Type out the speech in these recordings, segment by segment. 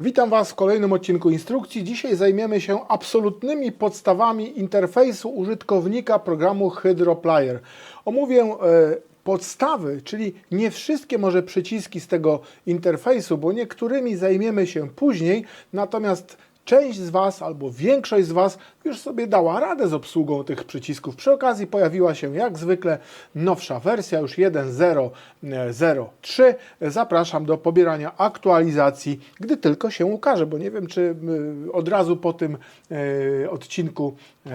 Witam Was w kolejnym odcinku instrukcji. Dzisiaj zajmiemy się absolutnymi podstawami interfejsu użytkownika programu HydroPlayer. Omówię e, podstawy, czyli nie wszystkie może przyciski z tego interfejsu, bo niektórymi zajmiemy się później, natomiast Część z Was albo większość z Was już sobie dała radę z obsługą tych przycisków. Przy okazji pojawiła się jak zwykle nowsza wersja, już 1.0.03. Zapraszam do pobierania aktualizacji, gdy tylko się ukaże, bo nie wiem, czy od razu po tym y, odcinku y,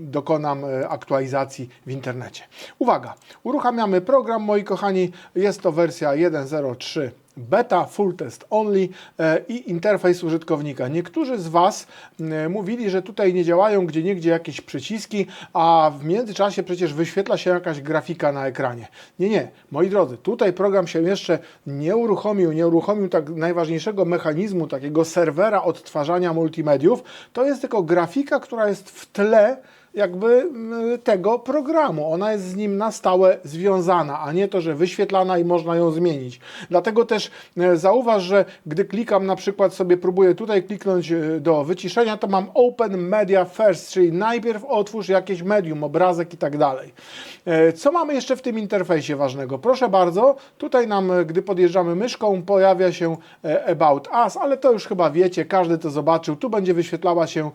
dokonam aktualizacji w internecie. Uwaga, uruchamiamy program, moi kochani. Jest to wersja 1.03 beta, full test only e, i interfejs użytkownika. Niektórzy z Was e, mówili, że tutaj nie działają gdzie niegdzie jakieś przyciski, a w międzyczasie przecież wyświetla się jakaś grafika na ekranie. Nie, nie, moi drodzy, tutaj program się jeszcze nie uruchomił, nie uruchomił tak najważniejszego mechanizmu, takiego serwera odtwarzania multimediów. To jest tylko grafika, która jest w tle jakby mm, tego programu. Ona jest z nim na stałe związana, a nie to, że wyświetlana i można ją zmienić. Dlatego też e, zauważ, że gdy klikam na przykład sobie, próbuję tutaj kliknąć e, do wyciszenia, to mam Open Media First, czyli najpierw otwórz jakieś medium, obrazek i tak dalej. E, Co mamy jeszcze w tym interfejsie ważnego? Proszę bardzo, tutaj nam, gdy podjeżdżamy myszką, pojawia się About Us, ale to już chyba wiecie, każdy to zobaczył. Tu będzie wyświetlała się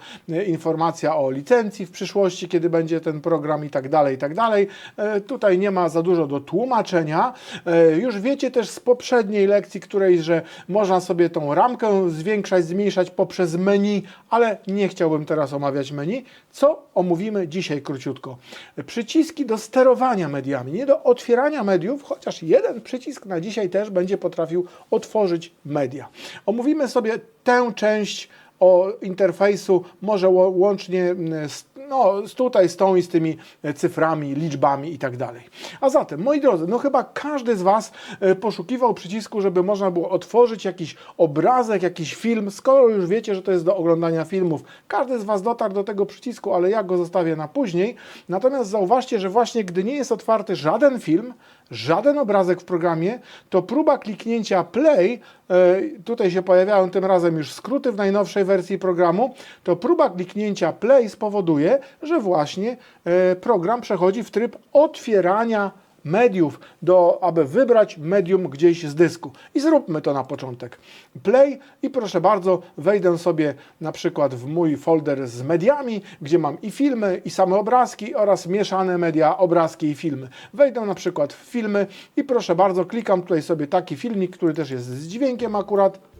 informacja o licencji w przyszłości, kiedy będzie ten program i tak dalej, i tak dalej. E, Tutaj nie ma za dużo do tłumaczenia. E, Już wiecie też z poprzedniej lekcji, której, że można sobie tą ramkę zwiększać, zmniejszać poprzez menu, ale nie chciałbym teraz omawiać menu. Co omówimy dzisiaj króciutko? Przyciski do sterowania mediami, nie do otwierania mediów, chociaż jeden przycisk na dzisiaj też będzie potrafił otworzyć media. Omówimy sobie tę część o interfejsu, może łącznie z, no, z tutaj, z tą i z tymi e, cyframi, liczbami i tak dalej. A zatem, moi drodzy, no chyba każdy z Was e, poszukiwał przycisku, żeby można było otworzyć jakiś obrazek, jakiś film, skoro już wiecie, że to jest do oglądania filmów. Każdy z Was dotarł do tego przycisku, ale ja go zostawię na później. Natomiast zauważcie, że właśnie gdy nie jest otwarty żaden film, żaden obrazek w programie, to próba kliknięcia play, e, tutaj się pojawiają tym razem już skróty w najnowszej wersji programu, to próba kliknięcia play spowoduje, że właśnie e, program przechodzi w tryb otwierania mediów, do, aby wybrać medium gdzieś z dysku. I zróbmy to na początek. Play i proszę bardzo, wejdę sobie na przykład w mój folder z mediami, gdzie mam i filmy, i same obrazki oraz mieszane media, obrazki i filmy. Wejdę na przykład w filmy i proszę bardzo, klikam tutaj sobie taki filmik, który też jest z dźwiękiem akurat.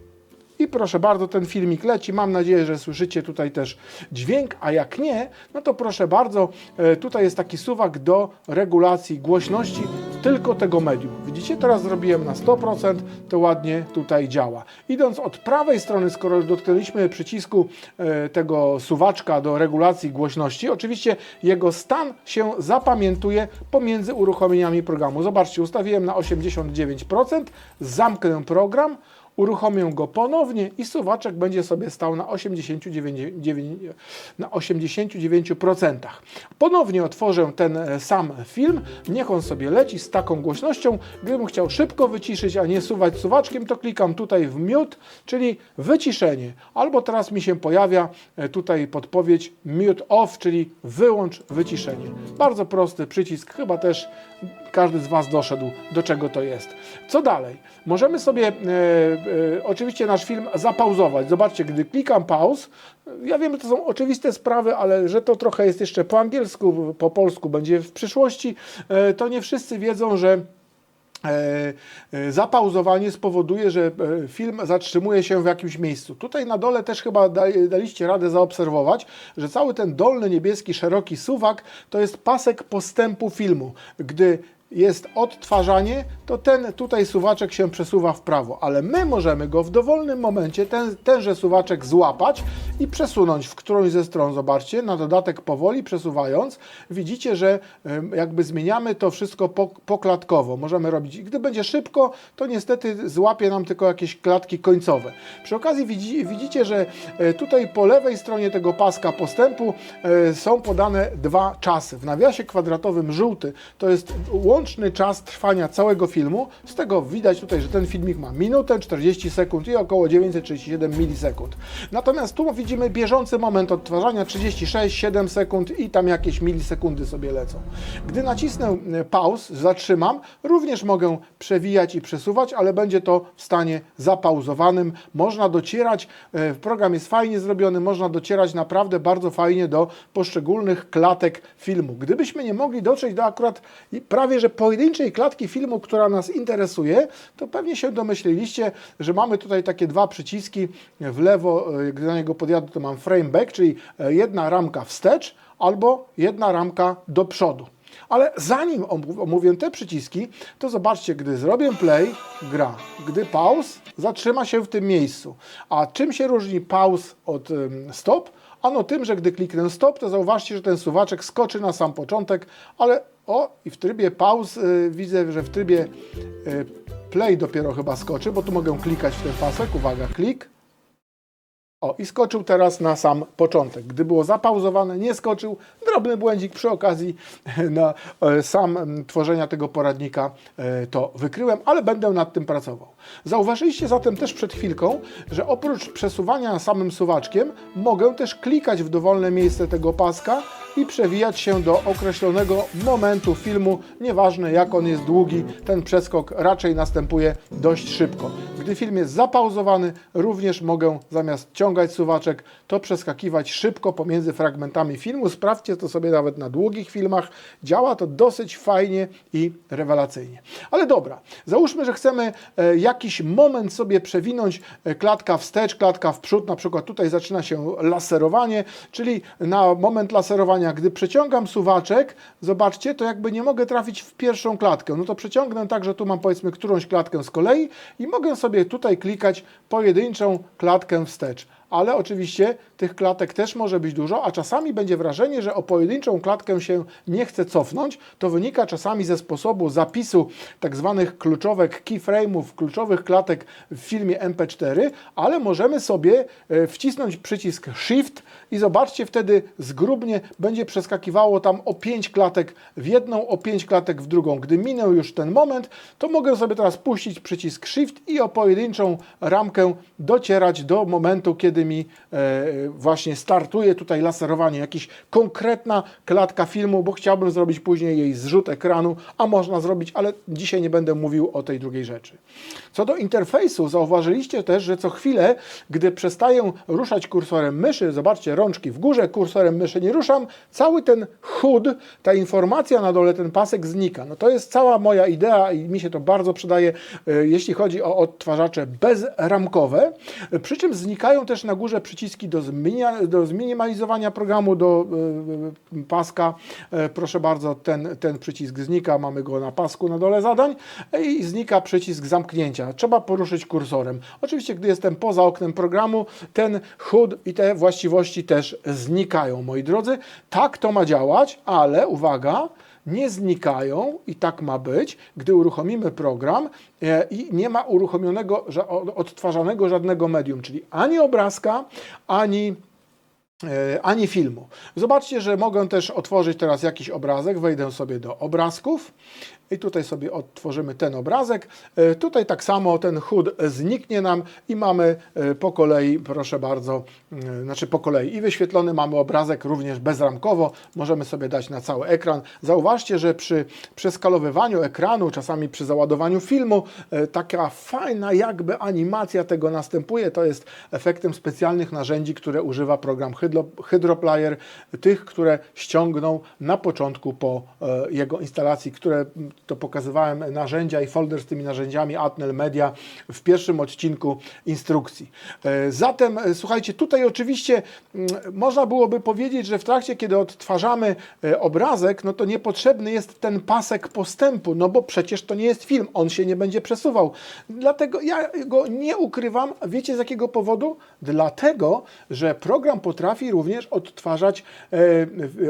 I proszę bardzo, ten filmik leci. Mam nadzieję, że słyszycie tutaj też dźwięk, a jak nie, no to proszę bardzo, e, tutaj jest taki suwak do regulacji głośności tylko tego medium. Widzicie, teraz zrobiłem na 100%, to ładnie tutaj działa. Idąc od prawej strony, skoro już dotknęliśmy przycisku e, tego suwaczka do regulacji głośności, oczywiście jego stan się zapamiętuje pomiędzy uruchomieniami programu. Zobaczcie, ustawiłem na 89%, zamknę program, uruchomię go ponownie i suwaczek będzie sobie stał na 89%. Na 89%. Ponownie otworzę ten e, sam film, niech on sobie leci z taką głośnością. Gdybym chciał szybko wyciszyć, a nie suwać suwaczkiem, to klikam tutaj w mute, czyli wyciszenie. Albo teraz mi się pojawia e, tutaj podpowiedź mute off, czyli wyłącz wyciszenie. Bardzo prosty przycisk, chyba też każdy z Was doszedł, do czego to jest. Co dalej? Możemy sobie e, e, oczywiście nasz film zapauzować. Zobaczcie, gdy klikam pause, ja wiem, że to są oczywiste sprawy, ale że to trochę jest jeszcze po angielsku, po polsku będzie w przyszłości, e, to nie wszyscy wiedzą, że E, e, zapauzowanie spowoduje, że e, film zatrzymuje się w jakimś miejscu. Tutaj na dole też chyba da- daliście radę zaobserwować, że cały ten dolny niebieski szeroki suwak to jest pasek postępu filmu. Gdy jest odtwarzanie, to ten tutaj suwaczek się przesuwa w prawo, ale my możemy go w dowolnym momencie, ten, tenże suwaczek złapać i przesunąć w którąś ze stron. Zobaczcie, na dodatek powoli przesuwając, widzicie, że jakby zmieniamy to wszystko po- poklatkowo. Możemy robić, gdy będzie szybko, to niestety złapie nam tylko jakieś klatki końcowe. Przy okazji widzi, widzicie, że e, tutaj po lewej stronie tego paska postępu e, są podane dwa czasy. W nawiasie kwadratowym żółty to jest łączny łączny czas trwania całego filmu. Z tego widać tutaj, że ten filmik ma minutę 40 sekund i około 937 milisekund. Natomiast tu widzimy bieżący moment odtwarzania 36, 7 sekund i tam jakieś milisekundy sobie lecą. Gdy nacisnę e, pause, zatrzymam, również mogę przewijać i przesuwać, ale będzie to w stanie zapauzowanym. Można docierać, e, program jest fajnie zrobiony, można docierać naprawdę bardzo fajnie do poszczególnych klatek filmu. Gdybyśmy nie mogli dotrzeć do akurat prawie że pojedynczej klatki filmu, która nas interesuje, to pewnie się domyśliliście, że mamy tutaj takie dwa przyciski w lewo, e, gdy na niego podjadę, to mam frame back, czyli e, jedna ramka wstecz albo jedna ramka do przodu. Ale zanim omów- omówię te przyciski, to zobaczcie, gdy zrobię play, gra. Gdy pause, zatrzyma się w tym miejscu. A czym się różni pause od stop? Ano tym, że gdy kliknę stop, to zauważcie, że ten suwaczek skoczy na sam początek, ale o, i w trybie pause y, widzę, że w trybie y, play dopiero chyba skoczy, bo tu mogę klikać w ten pasek. Uwaga, klik. O, i skoczył teraz na sam początek. Gdy było zapauzowane, nie skoczył. Drobny błędzik przy okazji na e, sam tworzenia tego poradnika e, to wykryłem, ale będę nad tym pracował. Zauważyliście zatem też przed chwilką, że oprócz przesuwania samym suwaczkiem, mogę też klikać w dowolne miejsce tego paska i przewijać się do określonego momentu filmu, nieważne jak on jest długi, ten przeskok raczej następuje dość szybko. Gdy film jest zapauzowany, również mogę zamiast ciągać suwaczek, to przeskakiwać szybko pomiędzy fragmentami filmu. Sprawdźcie to sobie nawet na długich filmach. Działa to dosyć fajnie i rewelacyjnie. Ale dobra, załóżmy, że chcemy e, jakiś moment sobie przewinąć, e, klatka wstecz, klatka w przód, na przykład tutaj zaczyna się laserowanie, czyli na moment laserowania, gdy przeciągam suwaczek, zobaczcie, to jakby nie mogę trafić w pierwszą klatkę. No to przeciągnę tak, że tu mam powiedzmy którąś klatkę z kolei i mogę sobie tutaj klikać pojedynczą klatkę wstecz. Ale oczywiście tych klatek też może być dużo, a czasami będzie wrażenie, że o pojedynczą klatkę się nie chce cofnąć. To wynika czasami ze sposobu zapisu tak zwanych kluczówek, keyframe'ów, kluczowych klatek w filmie MP4, ale możemy sobie e, wcisnąć przycisk Shift i zobaczcie, wtedy zgrubnie będzie przeskakiwało tam o 5 klatek w jedną, o 5 klatek w drugą. Gdy minął już ten moment, to mogę sobie teraz puścić przycisk Shift i o pojedynczą ramkę docierać do momentu, kiedy e, właśnie startuje tutaj laserowanie, jakaś konkretna klatka filmu, bo chciałbym zrobić później jej zrzut ekranu, a można zrobić, ale dzisiaj nie będę mówił o tej drugiej rzeczy. Co do interfejsu, zauważyliście też, że co chwilę, gdy przestaję ruszać kursorem myszy, zobaczcie, rączki w górze, kursorem myszy nie ruszam, cały ten HUD, ta informacja na dole, ten pasek znika. No to jest cała moja idea i mi się to bardzo przydaje, e, jeśli chodzi o odtwarzacze bezramkowe. Przy czym znikają też na górze przyciski do, zmienia, do zminimalizowania programu, do e, paska. E, Proszę bardzo, ten, ten przycisk znika, mamy go na pasku na dole zadań i znika przycisk zamknięcia. Trzeba poruszyć kursorem. Oczywiście, gdy jestem poza oknem programu, ten HUD i te właściwości też znikają, moi drodzy. Tak to ma działać, ale uwaga, nie znikają i tak ma być, gdy uruchomimy program e, i nie ma uruchomionego, odtwarzanego żadnego medium, czyli ani obrazka, ani e, ani filmu. Zobaczcie, że mogę też otworzyć teraz jakiś obrazek. Wejdę sobie do obrazków i tutaj sobie odtworzymy ten obrazek. E, Tutaj tak samo ten HUD zniknie nam i mamy e, po kolei, proszę bardzo, znaczy po kolei i wyświetlony mamy obrazek również bezramkowo. Możemy sobie dać na cały ekran. Zauważcie, że przy przeskalowywaniu ekranu, czasami przy załadowaniu filmu, e, taka fajna jakby animacja tego następuje. To jest efektem specjalnych narzędzi, które używa program Hydro, Hydroplayer, tych, które ściągną na początku po jego instalacji, które to pokazywałem narzędzia i folder z tymi narzędziami Atnel Media w pierwszym odcinku instrukcji. E, Zatem e, słuchajcie, tutaj oczywiście mm, można byłoby powiedzieć, że w trakcie, kiedy odtwarzamy e, obrazek, no to niepotrzebny jest ten pasek postępu, no bo przecież to nie jest film, on się nie będzie przesuwał. Dlatego ja go nie ukrywam. Wiecie z jakiego powodu? Dlatego, że program potrafi również odtwarzać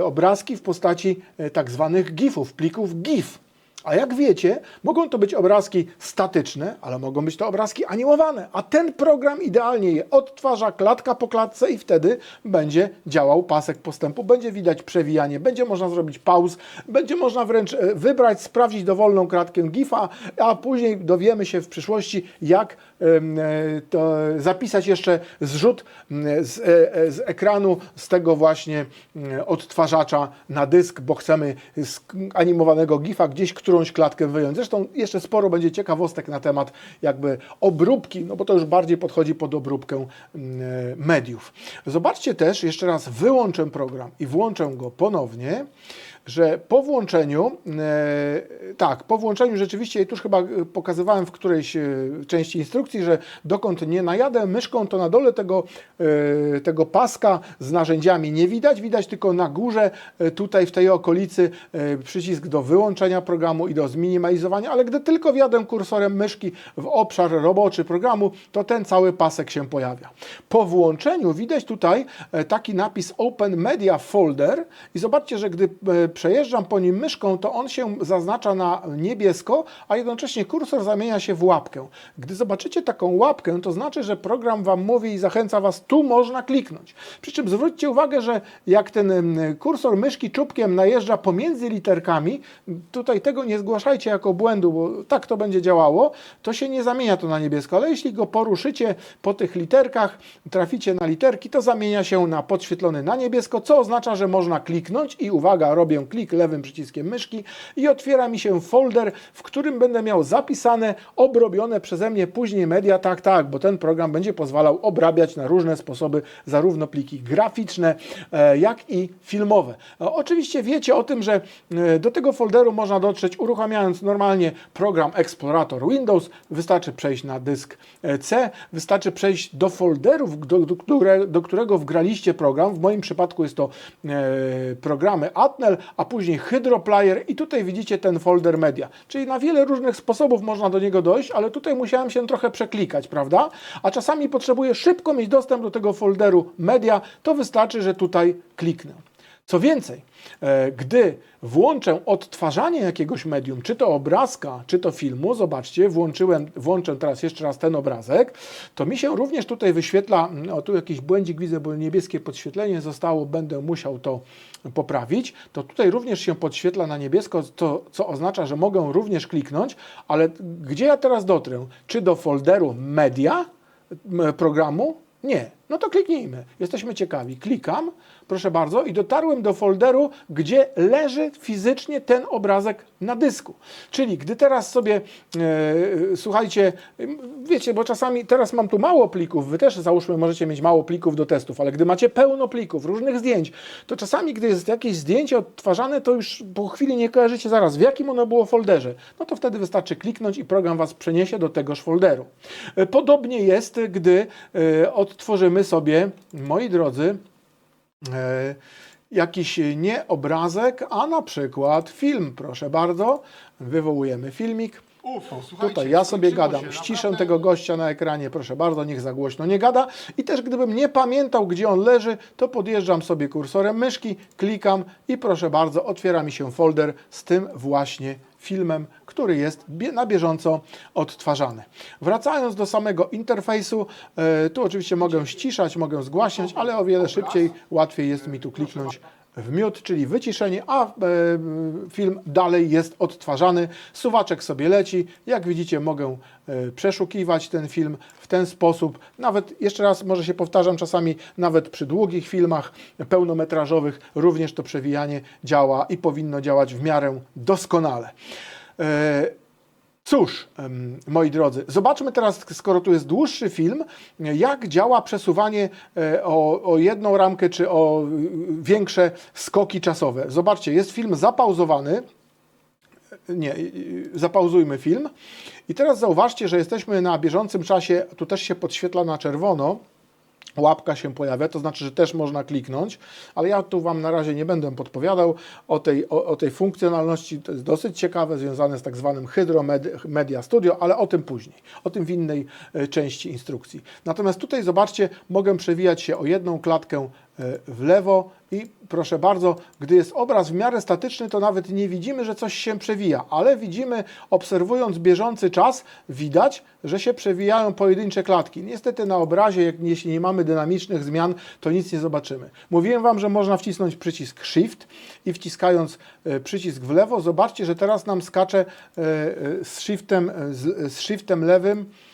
obrazki w postaci tak zwanych GIF-ów, plików GIF. A jak wiecie, mogą to być obrazki statyczne, ale mogą być to obrazki animowane. A ten program idealnie je odtwarza klatka po klatce i wtedy będzie działał pasek postępu. Będzie widać przewijanie, będzie można zrobić pauz, będzie można wręcz e, wybrać, sprawdzić dowolną kratkę GIF-a, a później dowiemy się w przyszłości, jak e, zapisać jeszcze zrzut z, e, z ekranu z tego właśnie odtwarzacza na dysk, bo chcemy animowanego GIF-a gdzieś którąś klatkę wyjąć. Zresztą jeszcze sporo będzie ciekawostek na temat jakby obróbki, no bo to już bardziej podchodzi pod obróbkę m, e, mediów. Zobaczcie też, jeszcze raz wyłączę program i włączę go ponownie, że po włączeniu, e, tak, po włączeniu rzeczywiście, i tu już chyba e, pokazywałem w którejś e, części instrukcji, że dokąd nie najadę myszką, to na dole tego, tego paska z narzędziami nie widać, widać tylko na górze, tutaj w tej okolicy przycisk do wyłączenia programu i do zminimalizowania, ale gdy tylko wjadę kursorem myszki w obszar roboczy programu, to ten cały pasek się pojawia. Po włączeniu widać tutaj taki napis Open Media Folder i zobaczcie, że gdy przejeżdżam po nim myszką, to on się zaznacza na niebiesko, a jednocześnie kursor zamienia się w łapkę. Gdy zobaczycie taką łapkę, to znaczy, że program Wam mówi i zachęca Was, tu można kliknąć. Przy czym zwróćcie uwagę, że jak ten kursor myszki czubkiem najeżdża pomiędzy literkami, tutaj tego nie zgłaszajcie jako błędu, bo tak to będzie działało, to się nie zamienia to na niebiesko, ale jeśli go poruszycie po tych literkach, traficie na literki, to zamienia się na podświetlony na niebiesko, co oznacza, że można kliknąć i uwaga, robię klik lewym przyciskiem myszki i otwiera mi się folder, w którym będę miał zapisane, obrobione przeze mnie później media, tak, tak, bo ten program będzie pozwalał obrabiać na różne sposoby zarówno pliki graficzne, e, jak i filmowe. E, Oczywiście wiecie o tym, że e, do tego folderu można dotrzeć uruchamiając normalnie program Explorator Windows. Wystarczy przejść na dysk C, wystarczy przejść do folderów, do, do, do którego wgraliście program. W moim przypadku jest to programy Atnel, a później Hydroplayer i tutaj widzicie ten folder media. Czyli na wiele różnych sposobów można do niego dojść, ale tutaj musiałem się trochę przeklikać, prawda? A czasami potrzebuję szybko mieć dostęp do tego folderu media, to wystarczy, że tutaj kliknę. Co więcej, e, gdy włączę odtwarzanie jakiegoś medium, czy to obrazka, czy to filmu, zobaczcie, włączyłem, włączę teraz jeszcze raz ten obrazek, to mi się również tutaj wyświetla, o tu jakiś błędzik widzę, bo niebieskie podświetlenie zostało, będę musiał to poprawić, to tutaj również się podświetla na niebiesko, to, co oznacza, że mogę również kliknąć, ale gdzie ja teraz dotrę? Czy do folderu media programu? Nie. No to kliknijmy. Jesteśmy ciekawi. Klikam, proszę bardzo, i dotarłem do folderu, gdzie leży fizycznie ten obrazek na dysku. Czyli gdy teraz sobie, e, słuchajcie, wiecie, bo czasami teraz mam tu mało plików, wy też załóżmy możecie mieć mało plików do testów, ale gdy macie pełno plików, różnych zdjęć, to czasami, gdy jest jakieś zdjęcie odtwarzane, to już po chwili nie kojarzycie zaraz, w jakim ono było folderze. No to wtedy wystarczy kliknąć i program was przeniesie do tegoż folderu. E, Podobnie jest, gdy e, odtworzymy sobie, moi drodzy, e, jakiś nie obrazek, a na przykład film. Proszę bardzo, wywołujemy filmik. Uf, O, słuchajcie, Tutaj ja sobie gadam, ściszę naprawdę. tego gościa na ekranie, proszę bardzo, niech za głośno nie gada. I też gdybym nie pamiętał, gdzie on leży, to podjeżdżam sobie kursorem myszki, klikam i proszę bardzo, otwiera mi się folder z tym właśnie filmem, który jest na bieżąco odtwarzany. Wracając do samego interfejsu, e, tu oczywiście mogę ściszać, mogę zgłaśniać, ale o wiele szybciej, łatwiej jest mi tu kliknąć w miód, czyli wyciszenie, a e, film dalej jest odtwarzany. Suwaczek sobie leci. Jak widzicie, mogę e, przeszukiwać ten film w ten sposób. Nawet, jeszcze raz, może się powtarzam, czasami nawet przy długich filmach pełnometrażowych również to przewijanie działa i powinno działać w miarę doskonale. E, Cóż, moi drodzy, zobaczmy teraz, skoro tu jest dłuższy film, jak działa przesuwanie e, o, o jedną ramkę czy o y, większe skoki czasowe. Zobaczcie, jest film zapauzowany. Nie, y, y, zapauzujmy film. I teraz zauważcie, że jesteśmy na bieżącym czasie, tu też się podświetla na czerwono. Łapka się pojawia, to znaczy, że też można kliknąć, ale ja tu Wam na razie nie będę podpowiadał o tej, o, o tej funkcjonalności. To jest dosyć ciekawe, związane z tak zwanym Hydro Med- Media Studio, ale o tym później, o tym w innej e, części instrukcji. Natomiast tutaj zobaczcie, mogę przewijać się o jedną klatkę w lewo i proszę bardzo, gdy jest obraz w miarę statyczny, to nawet nie widzimy, że coś się przewija, ale widzimy, obserwując bieżący czas, widać, że się przewijają pojedyncze klatki. Niestety na obrazie, jak, jeśli nie mamy dynamicznych zmian, to nic nie zobaczymy. Mówiłem Wam, że można wcisnąć przycisk Shift i wciskając e, przycisk w lewo, zobaczcie, że teraz nam skacze e, e, z shiftem, e, z, shiftem lewym e,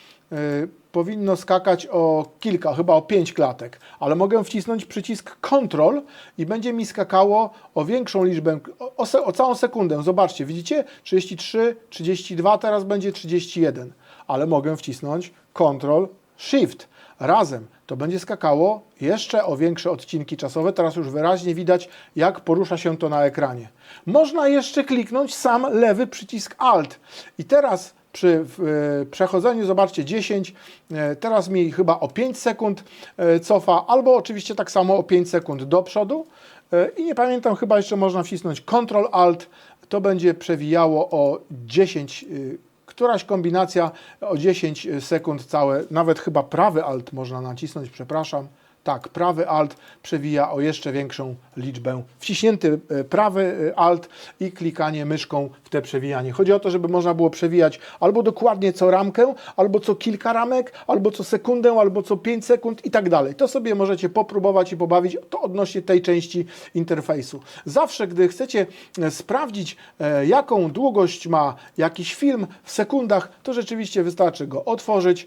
powinno skakać o kilka, chyba o pięć klatek, ale mogę wcisnąć przycisk Ctrl i będzie mi skakało o większą liczbę, o, o całą sekundę. Zobaczcie, widzicie? 33, 32, teraz będzie 31, ale mogę wcisnąć Ctrl, Shift. Razem to będzie skakało jeszcze o większe odcinki czasowe. Teraz już wyraźnie widać, jak porusza się to na ekranie. Można jeszcze kliknąć sam lewy przycisk Alt. I teraz przy e, przechodzeniu, zobaczcie, 10, e, teraz mi chyba o 5 sekund e, cofa, albo oczywiście tak samo o 5 sekund do przodu. I nie pamiętam, chyba jeszcze można wcisnąć Ctrl Alt, to będzie przewijało o 10 y, któraś kombinacja o 10 sekund całe, nawet chyba prawy Alt można nacisnąć, przepraszam. Tak, prawy Alt przewija o jeszcze większą liczbę. Wciśnięty e, prawy e, Alt i klikanie myszką w te przewijanie. Chodzi o to, żeby można było przewijać albo dokładnie co ramkę, albo co kilka ramek, albo co sekundę, albo co 5 sekund i tak dalej. To sobie możecie popróbować i pobawić to odnośnie tej części interfejsu. Zawsze, gdy chcecie e, sprawdzić, jaką długość ma jakiś film w sekundach, to rzeczywiście wystarczy go otworzyć.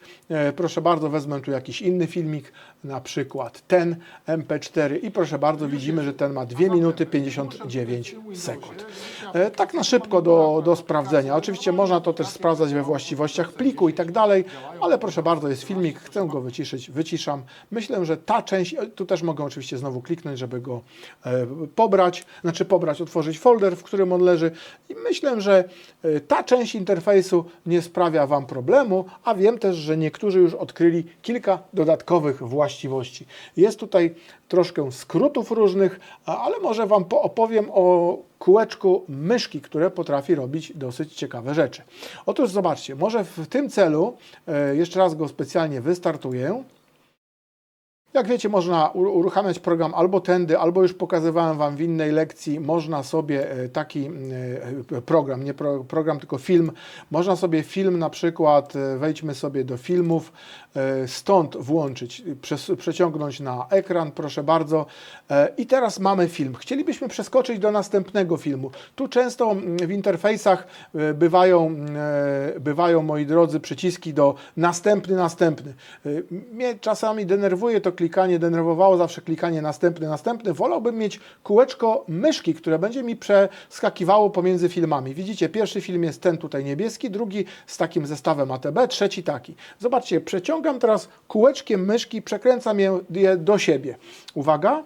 Proszę bardzo, wezmę tu jakiś inny filmik, na przykład ten MP4 i proszę bardzo, widzimy, że ten ma 2 minuty 59 sekund. E, Tak na szybko do, do sprawdzenia. Oczywiście można to też sprawdzać we właściwościach pliku i tak dalej, ale proszę bardzo, jest filmik, chcę go wyciszyć, wyciszam. Myślę, że ta część, e, tu też mogę oczywiście znowu kliknąć, żeby go e, pobrać, znaczy pobrać, otworzyć folder, w którym on leży i myślę, że ta część interfejsu nie sprawia Wam problemu, a wiem też, że niektórzy już odkryli kilka dodatkowych właściwości. Jest tutaj troszkę skrótów różnych, ale może Wam po- opowiem o kółeczku myszki, które potrafi robić dosyć ciekawe rzeczy. Otóż zobaczcie, może w tym celu, e, jeszcze raz go specjalnie wystartuję, jak wiecie, można uruchamiać program albo tędy, albo już pokazywałem Wam w innej lekcji, można sobie e, taki e, program, nie pro, program, tylko film, można sobie film na przykład, e, wejdźmy sobie do filmów, stąd włączyć, przeciągnąć na ekran, proszę bardzo. I teraz mamy film. Chcielibyśmy przeskoczyć do następnego filmu. Tu często w interfejsach bywają, bywają, moi drodzy, przyciski do następny, następny. Mnie czasami denerwuje to klikanie, denerwowało zawsze klikanie następny, następny. Wolałbym mieć kółeczko myszki, które będzie mi przeskakiwało pomiędzy filmami. Widzicie, pierwszy film jest ten tutaj niebieski, drugi z takim zestawem ATB, trzeci taki. Zobaczcie, przeciągam teraz kółeczkiem myszki, przekręcam je, do siebie. Uwaga,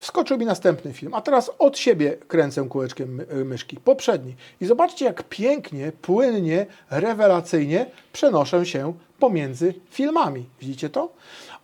Wskoczył mi następny film, a teraz od siebie kręcę kółeczkiem y, myszki, poprzedni. I zobaczcie, jak pięknie, płynnie, rewelacyjnie przenoszę się pomiędzy filmami. Widzicie to?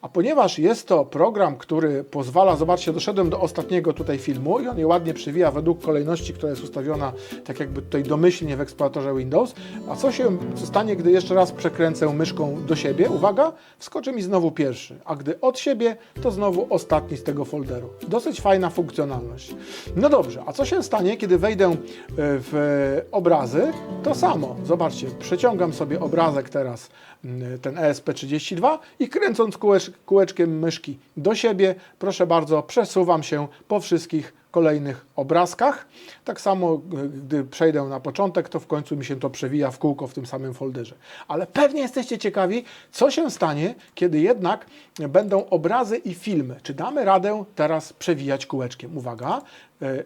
A ponieważ jest to program, który pozwala, zobaczcie, doszedłem do ostatniego tutaj filmu i on je ładnie przywija według kolejności, która jest ustawiona tak jakby tutaj domyślnie w eksploratorze Windows. A co się stanie, gdy jeszcze raz przekręcę myszką do siebie? Uwaga, wskoczy mi znowu pierwszy, a gdy od siebie, to znowu ostatni z tego folderu. Dosyć fajna funkcjonalność. No dobrze, a co się stanie, kiedy wejdę e, w obrazy? To samo. Zobaczcie, przeciągam sobie obrazek teraz, mm, ten ESP32 i kręcąc kółecz, kółeczkiem myszki do siebie, proszę bardzo, przesuwam się po wszystkich kolejnych obrazkach. Tak samo, gdy przejdę na początek, to w końcu mi się to przewija w kółko w tym samym folderze. Ale pewnie jesteście ciekawi, co się stanie, kiedy jednak będą obrazy i filmy. Czy damy radę teraz przewijać kółeczkiem? Uwaga, e,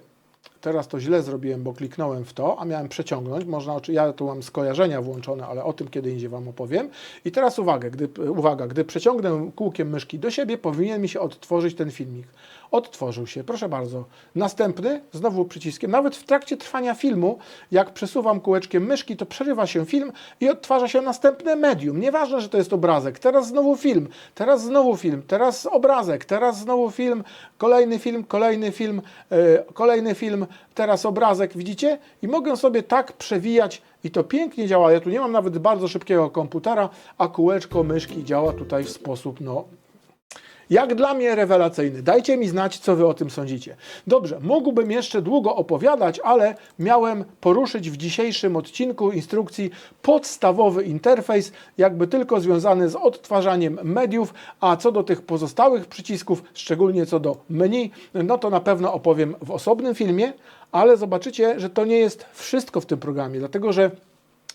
Teraz to źle zrobiłem, bo kliknąłem w to, a miałem przeciągnąć. Można, ja tu mam skojarzenia włączone, ale o tym kiedy indziej Wam opowiem. I teraz uwaga, gdy, uwaga, gdy przeciągnę kółkiem myszki do siebie, powinien mi się odtworzyć ten filmik. Odtworzył się, proszę bardzo. Następny, znowu przyciskiem. Nawet w trakcie trwania filmu, jak przesuwam kółeczkiem myszki, to przerywa się film i odtwarza się następne medium. Nieważne, że to jest obrazek. Teraz znowu film, teraz znowu film, teraz obrazek, teraz znowu film, kolejny film, kolejny film, e, kolejny film, teraz obrazek. Widzicie? I mogę sobie tak przewijać i to pięknie działa. Ja tu nie mam nawet bardzo szybkiego komputera, a kółeczko myszki działa tutaj w sposób, no, Jak dla mnie rewelacyjny. Dajcie mi znać, co wy o tym sądzicie. Dobrze, mógłbym jeszcze długo opowiadać, ale miałem poruszyć w dzisiejszym odcinku instrukcji podstawowy interfejs, jakby tylko związany z odtwarzaniem mediów, a co do tych pozostałych przycisków, szczególnie co do menu, no to na pewno opowiem w osobnym filmie, ale zobaczycie, że to nie jest wszystko w tym programie, dlatego że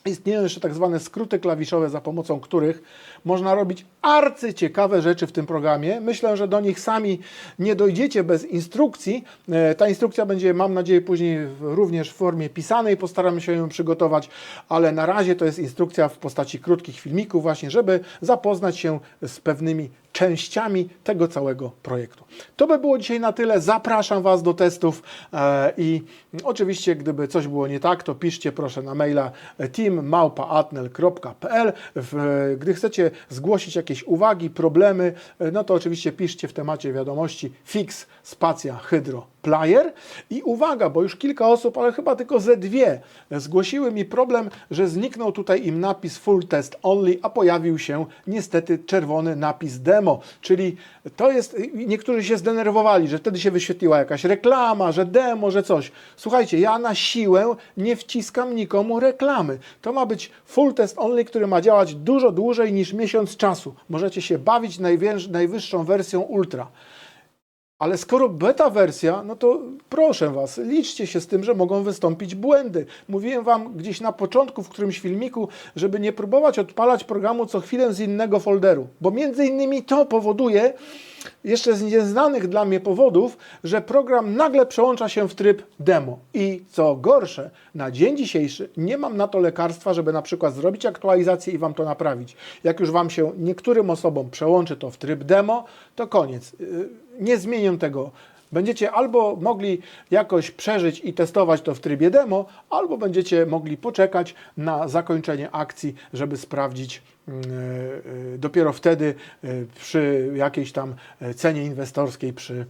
Istnieją jeszcze tak zwane skróty klawiszowe, za pomocą których można robić arcyciekawe rzeczy w tym programie. Myślę, że do nich sami nie dojdziecie bez instrukcji. E, Ta instrukcja będzie, mam nadzieję, później również w formie pisanej. Postaramy się ją przygotować, ale na razie to jest instrukcja w postaci krótkich filmików, właśnie, żeby zapoznać się z pewnymi częściami tego całego projektu. To by było dzisiaj na tyle. Zapraszam Was do testów e, i oczywiście, gdyby coś było nie tak, to piszcie proszę na maila teammałpa.atnel.pl. Gdy chcecie zgłosić jakieś uwagi, problemy, e, no to oczywiście piszcie w temacie wiadomości fix spacja hydro player. I uwaga, bo już kilka osób, ale chyba tylko ze dwie, zgłosiły mi problem, że zniknął tutaj im napis full test only, a pojawił się niestety czerwony napis demo. Czyli to jest, niektórzy się zdenerwowali, że wtedy się wyświetliła jakaś reklama, że demo, że coś. Słuchajcie, ja na siłę nie wciskam nikomu reklamy. To ma być full test only, który ma działać dużo dłużej niż miesiąc czasu. Możecie się bawić najwyższą wersją ultra. Ale skoro beta wersja, no to proszę Was, liczcie się z tym, że mogą wystąpić błędy. Mówiłem Wam gdzieś na początku w którymś filmiku, żeby nie próbować odpalać programu co chwilę z innego folderu, bo między innymi to powoduje, jeszcze z nieznanych dla mnie powodów, że program nagle przełącza się w tryb demo. I co gorsze, na dzień dzisiejszy nie mam na to lekarstwa, żeby na przykład zrobić aktualizację i Wam to naprawić. Jak już Wam się niektórym osobom przełączy to w tryb demo, to koniec. Yy, Nie zmienię tego. Będziecie albo mogli jakoś przeżyć i testować to w trybie demo, albo będziecie mogli poczekać na zakończenie akcji, żeby sprawdzić mm, e, e, dopiero wtedy e, przy jakiejś tam cenie inwestorskiej, przy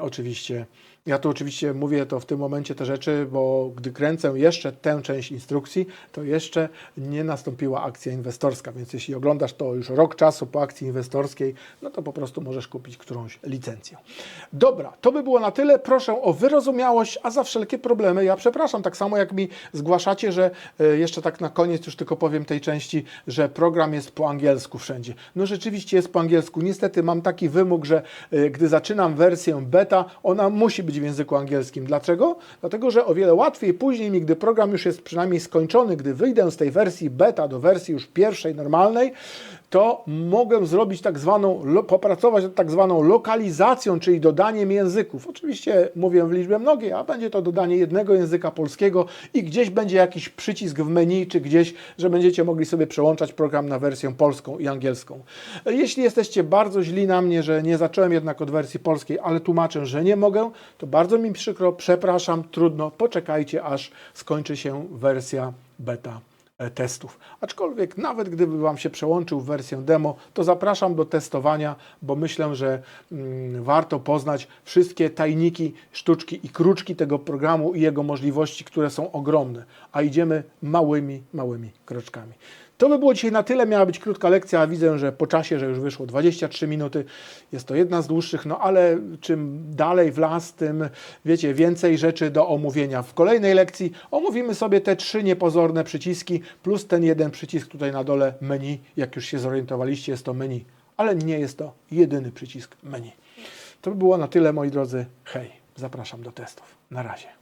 oczywiście. Ja tu oczywiście mówię to w tym momencie te rzeczy, bo gdy kręcę jeszcze tę część instrukcji, to jeszcze nie nastąpiła akcja inwestorska, więc jeśli oglądasz to już rok czasu po akcji inwestorskiej, no to po prostu możesz kupić którąś licencję. Dobra, to by było na tyle. Proszę o wyrozumiałość, a za wszelkie problemy ja przepraszam. Tak samo jak mi zgłaszacie, że e, jeszcze tak na koniec już tylko powiem tej części, że program jest po angielsku wszędzie. No rzeczywiście jest po angielsku. Niestety mam taki wymóg, że e, gdy zaczynam wersję beta, ona musi być w języku angielskim. Dlaczego? Dlatego, że o wiele łatwiej później mi, gdy program już jest przynajmniej skończony, gdy wyjdę z tej wersji beta do wersji już pierwszej, normalnej, to mogę zrobić tak zwaną, popracować nad tak zwaną lokalizacją, czyli dodaniem języków. Oczywiście mówię w liczbie mnogiej, a będzie to dodanie jednego języka polskiego i gdzieś będzie jakiś przycisk w menu, czy gdzieś, że będziecie mogli sobie przełączać program na wersję polską i angielską. Jeśli jesteście bardzo źli na mnie, że nie zacząłem jednak od wersji polskiej, ale tłumaczę, że nie mogę, to bardzo mi przykro, przepraszam, trudno, poczekajcie aż skończy się wersja beta testów. Aczkolwiek nawet gdyby Wam się przełączył w wersję demo, to zapraszam do testowania, bo myślę, że mm, warto poznać wszystkie tajniki, sztuczki i kruczki tego programu i jego możliwości, które są ogromne, a idziemy małymi, małymi kroczkami. To by było dzisiaj na tyle. Miała być krótka lekcja, widzę, że po czasie, że już wyszło 23 minuty. Jest to jedna z dłuższych, no ale czym dalej w las, tym wiecie, więcej rzeczy do omówienia. W kolejnej lekcji omówimy sobie te trzy niepozorne przyciski, plus ten jeden przycisk tutaj na dole menu. Jak już się zorientowaliście, jest to menu, ale nie jest to jedyny przycisk menu. To by było na tyle, moi drodzy. Hej, zapraszam do testów. Na razie.